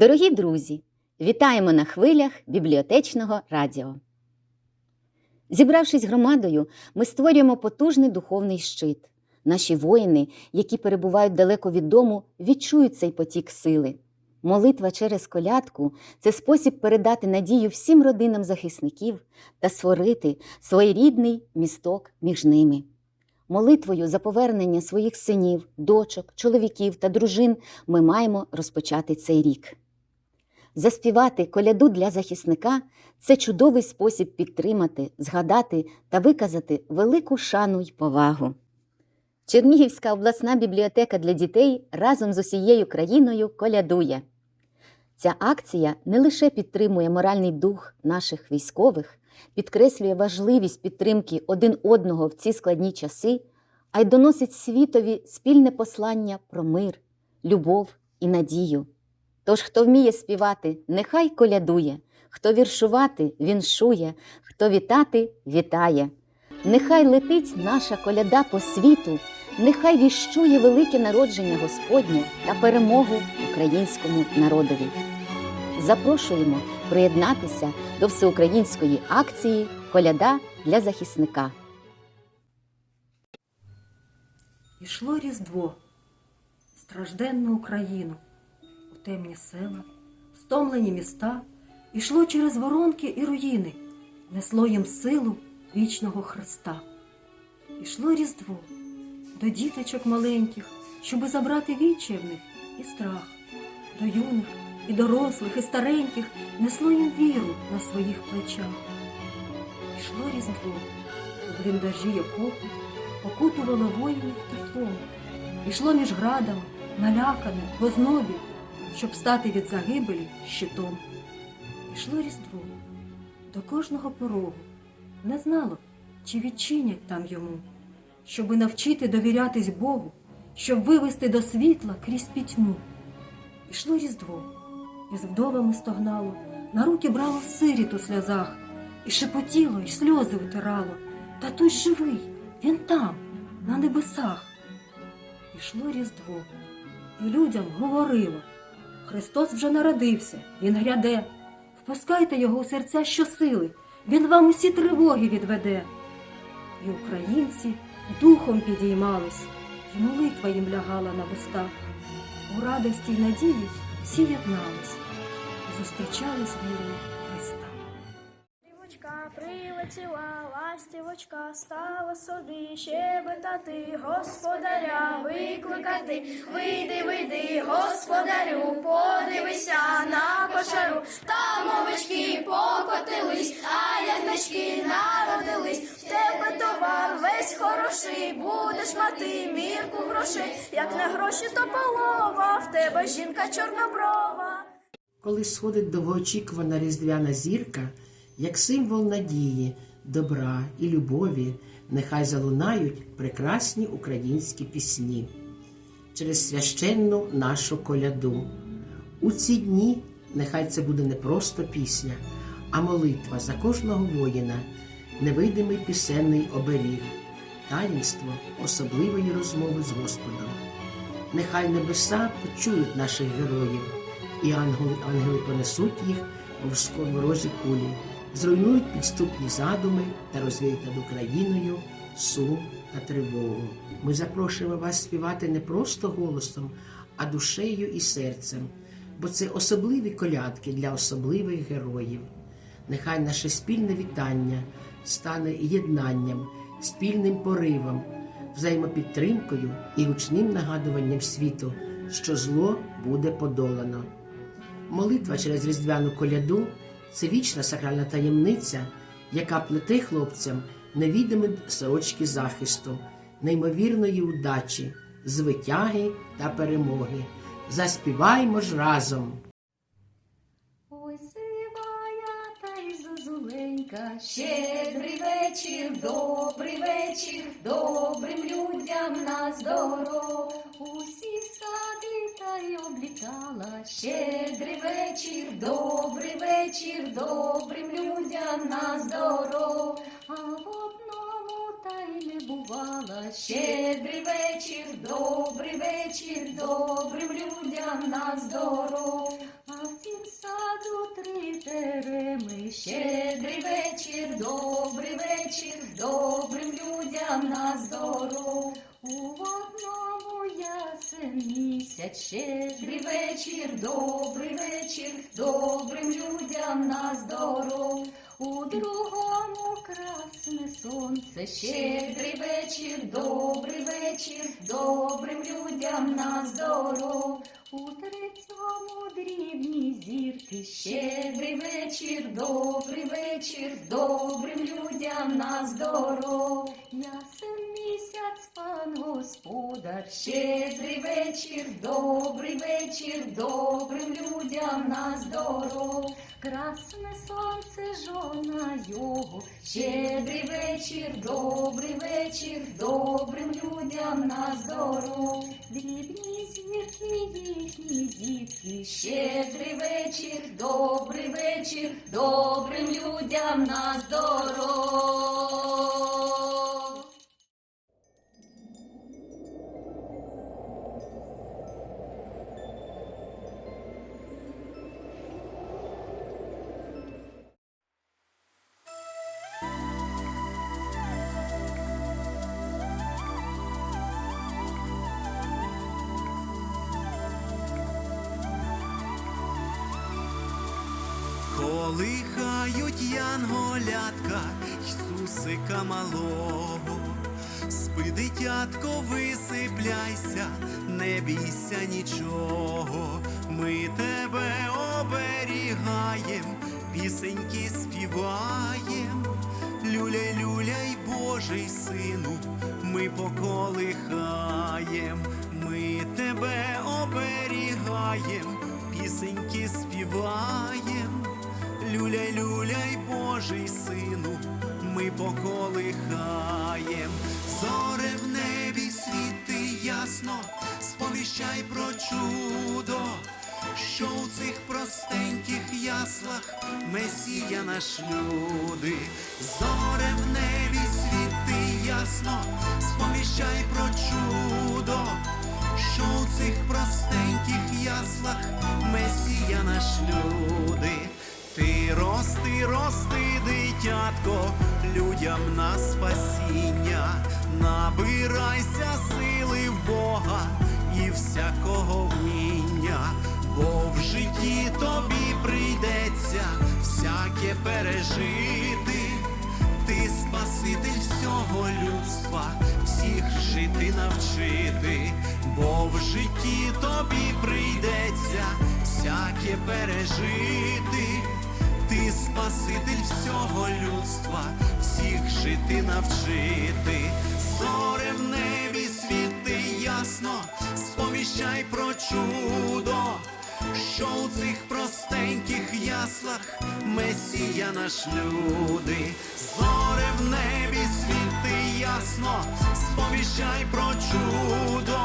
Дорогі друзі, вітаємо на хвилях бібліотечного радіо. Зібравшись громадою, ми створюємо потужний духовний щит. Наші воїни, які перебувають далеко від дому, відчують цей потік сили. Молитва через колядку це спосіб передати надію всім родинам захисників та створити своєрідний місток між ними. Молитвою за повернення своїх синів, дочок, чоловіків та дружин ми маємо розпочати цей рік. Заспівати коляду для захисника це чудовий спосіб підтримати, згадати та виказати велику шану й повагу. Чернігівська обласна бібліотека для дітей разом з усією країною колядує. Ця акція не лише підтримує моральний дух наших військових, підкреслює важливість підтримки один одного в ці складні часи, а й доносить світові спільне послання про мир, любов і надію. Тож, хто вміє співати, нехай колядує, хто віршувати, віншує, хто вітати, вітає. Нехай летить наша коляда по світу, нехай віщує велике народження Господнє та перемогу українському народові. Запрошуємо приєднатися до всеукраїнської акції Коляда для захисника. Ішло Різдво, стражденну Україну, темні села, стомлені міста, ішло через воронки і руїни, несло їм силу вічного Христа. Ішло Різдво до діточок маленьких, щоби забрати вічі в них і страх, до юних і дорослих, і стареньких несло їм віру на своїх плечах. Ішло Різдво у бліндажі окопу, окутувало воїнів теплом, ішло між градами, налякане, в ознобі, щоб стати від загибелі щитом. Ішло Різдво до кожного порогу, не знало, чи відчинять там йому, щоби навчити довірятись Богу, щоб вивести до світла крізь пітьму. Ішло Різдво, і з вдовами стогнало, на руки брало сиріт у сльозах, і шепотіло, і сльози втирало. Та той живий, він там, на небесах. Ішло Різдво, і людям говорило Христос вже народився, Він гряде. Впускайте його у серця щосили, Він вам усі тривоги відведе. І українці духом підіймались, і молитва їм лягала на вустах. У радості й надії всі єднались зустрічались вірою Христа. Ластівочка прилетіла, ластівочка стала собі щебетати, господаря викликати. Вийди, вийди, господарю, подивися на кошару. Там овечки покотились, а ягнички народились. Тебе товар весь хороший, будеш мати мірку грошей. Як не гроші, то полова, в тебе жінка чорноброва. Коли сходить довгоочікувана різдвяна зірка, як символ надії, добра і любові, нехай залунають прекрасні українські пісні через священну нашу коляду. У ці дні нехай це буде не просто пісня, а молитва за кожного воїна, невидимий пісенний оберіг, таїнство особливої розмови з Господом. Нехай небеса почують наших героїв, і ангели, ангели понесуть їх в сковорожі кулі, зруйнують підступні задуми та розвіють над Україною сум та тривогу. Ми запрошуємо вас співати не просто голосом, а душею і серцем, бо це особливі колядки для особливих героїв. Нехай наше спільне вітання стане єднанням, спільним поривом, взаємопідтримкою і гучним нагадуванням світу, що зло буде подолано. Молитва через різдвяну коляду це вічна сакральна таємниця, яка плете хлопцям невідомі сорочки захисту, неймовірної удачі, звитяги та перемоги. Заспіваймо ж разом! Зозуленька, щедрий вечір, добрий вечір, добрим людям на здоров. Усі сади та й облітала, щедрий вечір, добрий вечір, добрим людям на здоров. А в одному та й не бувала, щедрий вечір, добрий вечір, добрим людям на здоров. А в добрий, щедрий вечір, добрий вечір, добрим людям на здоров. У одному ясен місяць, щедрий вечір, добрий вечір, добрим людям на здоров. У другому красне сонце, щедрий вечір, добрий вечір, добрим людям на здоров. У третьому дрібні зірки, щедрий вечір, добрий вечір, добрим людям на здоров. Ясен місяць, пан господар, щедрий вечір, добрий вечір, добрим людям на здоров. Красне сонце, жона його, щедрий вечір, добрий вечір, добрим людям на здоров. Дрібні зірки, їхні дітки, щедрий вечір, добрий вечір, добрим людям на здоров. Янголятка Ісусика малого, спи, дитятко, висипляйся, не бійся нічого, ми тебе оберігаєм, пісеньки співаєм, люляй, люляй, Божий сину, ми поколихаєм, ми тебе оберігаєм, пісеньки співаєм. Люляй, люляй, Божий сину, ми поколихаєм, зоре в небі світи ясно, сповіщай про чудо, що у цих простеньких яслах Месія наш люди, зоре в небі світи ясно, сповіщай про чудо, що у цих простеньких яслах Месія наш люди. Ти рости, рости, дитятко, людям на спасіння, набирайся сили в Бога і всякого вміння, бо в житті тобі прийдеться всяке пережити. Ти спаситель всього людства, всіх жити навчити, бо в житті тобі прийдеться всяке пережити. Спаситель всього людства, всіх жити навчити, зоре в небі світи ясно, сповіщай про чудо, що у цих простеньких яслах Месія наш люди, зоре в небі світи ясно, сповіщай про чудо,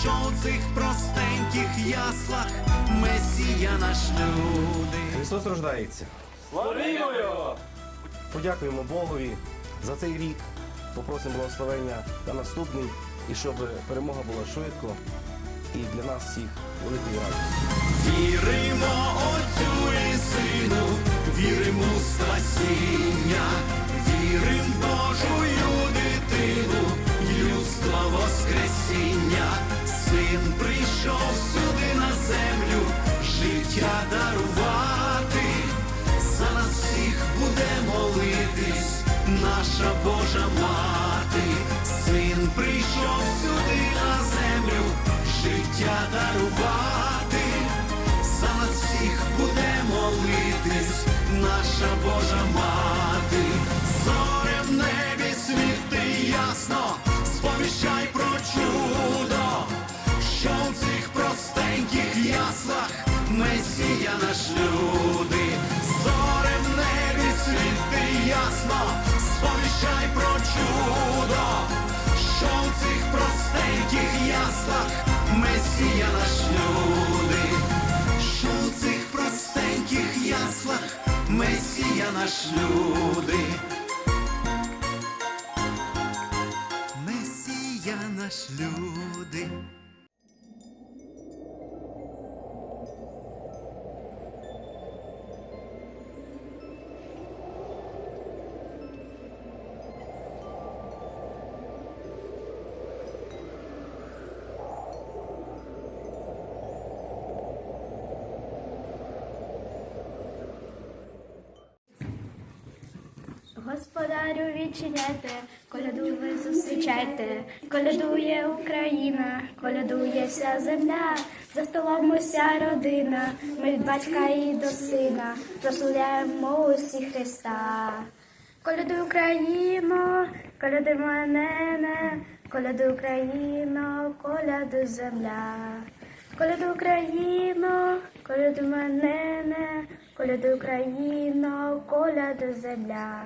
що у цих простеньких яслах Месія наш люди. Христос рождається. Славімо його! Подякуємо Богові за цей рік. Попросимо благословення на наступний і щоб перемога була швидко і для нас всіх великої радості. Віримо наша простеньких Месія наш люди, що в цих простеньких яслах Месія наш люди. Господарю відчиняйте, коляду ви зустрічайте, колядує Україна, колядує вся земля, за столом уся родина, ми від батька і до сина, прославляємо усі Христа. Колядуй Україно, колядуй мене, колядуй Україно, колядуй земля. Колядуй Україно, колядуй мене, колядуй Україно, колядуй земля.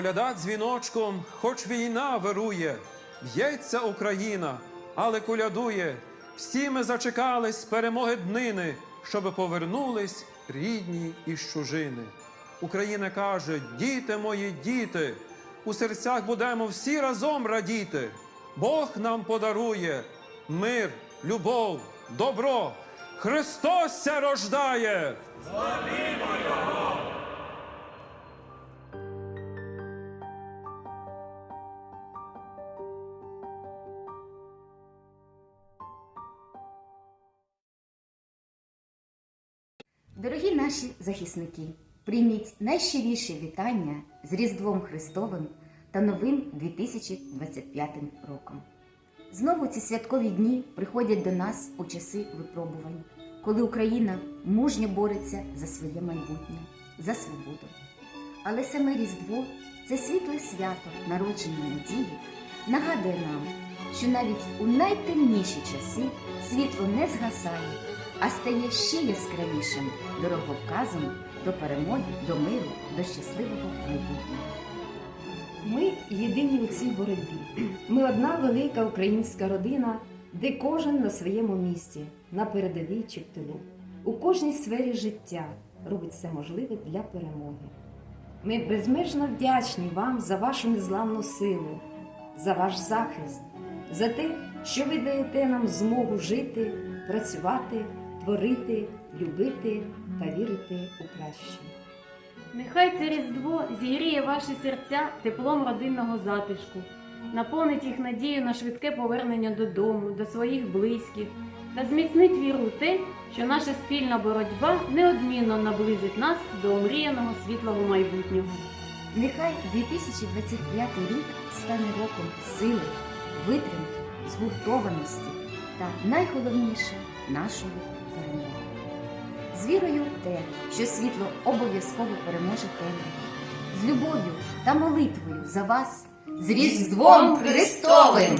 Коляда дзвіночком, хоч війна вирує, б'ється Україна, але колядує. Всі ми зачекались перемоги днини, щоби повернулись рідні із чужини. Україна каже: діти мої, діти, у серцях будемо всі разом радіти. Бог нам подарує мир, любов, добро. Христос ся рождає! Дорогі наші захисники, прийміть найщиріші вітання з Різдвом Христовим та новим 2025 роком. Знову ці святкові дні приходять до нас у часи випробувань, коли Україна мужньо бореться за своє майбутнє, за свободу. Але саме Різдво це світле свято народження надії, нагадує нам, що навіть у найтемніші часи світло не згасає, а стає ще яскравішим дороговказом до перемоги, до миру, до щасливого майбутнього. Ми єдині у цій боротьбі. Ми одна велика українська родина, де кожен на своєму місці, на передовій чи в тилу. у кожній сфері життя робить все можливе для перемоги. Ми безмежно вдячні вам за вашу незламну силу, за ваш захист, за те, що ви даєте нам змогу жити, працювати, творити, любити та вірити у краще. Нехай це Різдво зігріє ваші серця теплом родинного затишку, наповнить їх надією на швидке повернення додому, до своїх близьких та зміцнить віру у те, що наша спільна боротьба неодмінно наблизить нас до омріяного світлого майбутнього. Нехай 2025 рік стане роком сили, витримки, згуртованості та найголовніше нашої перемоги. З вірою в те, що світло обов'язково переможе темряву, з любов'ю та молитвою за вас з Різдвом Христовим!